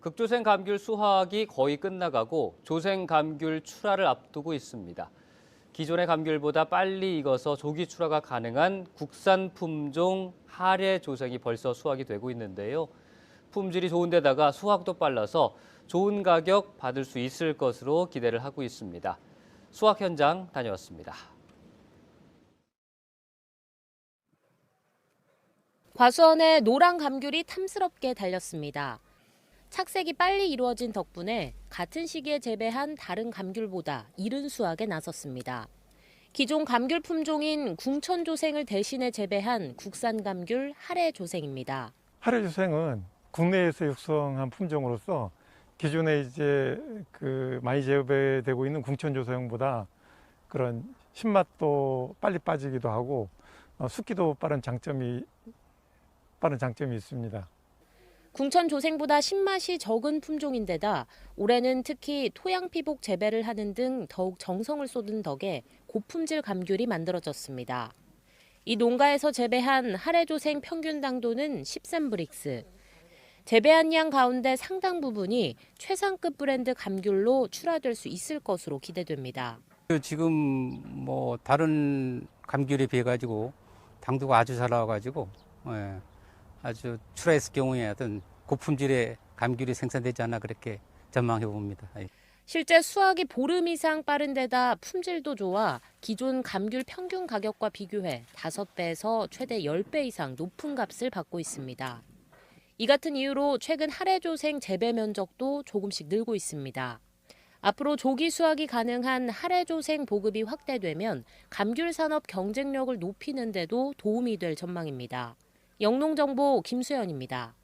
극조생 감귤 수확이 거의 끝나가고 조생 감귤 출하를 앞두고 있습니다. 기존의 감귤보다 빨리 익어서 조기 출하가 가능한 국산 품종 하례 조생이 벌써 수확이 되고 있는데요. 품질이 좋은 데다가 수확도 빨라서 좋은 가격 받을 수 있을 것으로 기대를 하고 있습니다. 수확 현장 다녀왔습니다. 과수원에 노란 감귤이 탐스럽게 달렸습니다. 착색이 빨리 이루어진 덕분에 같은 시기에 재배한 다른 감귤보다 이른 수확에 나섰습니다. 기존 감귤 품종인 궁천조생을 대신해 재배한 국산 감귤 하례 조생입니다. 하레주생은 국내에서 육성한 품종으로서 기존에 이제 그 많이 재배되고 있는 궁천조생보다 그런 신맛도 빨리 빠지기도 하고 어, 숙기도 빠른 장점이 빠른 장점이 있습니다. 궁천 조생보다 신맛이 적은 품종인데다 올해는 특히 토양 피복 재배를 하는 등 더욱 정성을 쏟은 덕에 고품질 감귤이 만들어졌습니다. 이 농가에서 재배한 하레조생 평균 당도는 13브릭스. 재배한 양 가운데 상당 부분이 최상급 브랜드 감귤로 출하될 수 있을 것으로 기대됩니다. 그 지금 뭐 다른 감귤에 비해 가지고 당도가 아주 잘 나와 가지고 예, 아주 출하했을 경우에 하여튼 고품질의 감귤이 생산되지 않나 그렇게 전망해 봅니다. 예. 실제 수확이 보름 이상 빠른 데다 품질도 좋아 기존 감귤 평균 가격과 비교해 5배에서 최대 10배 이상 높은 값을 받고 있습니다. 이 같은 이유로 최근 하레조생 재배 면적도 조금씩 늘고 있습니다. 앞으로 조기 수확이 가능한 하레조생 보급이 확대되면 감귤 산업 경쟁력을 높이는 데도 도움이 될 전망입니다. 영농정보 김수연입니다.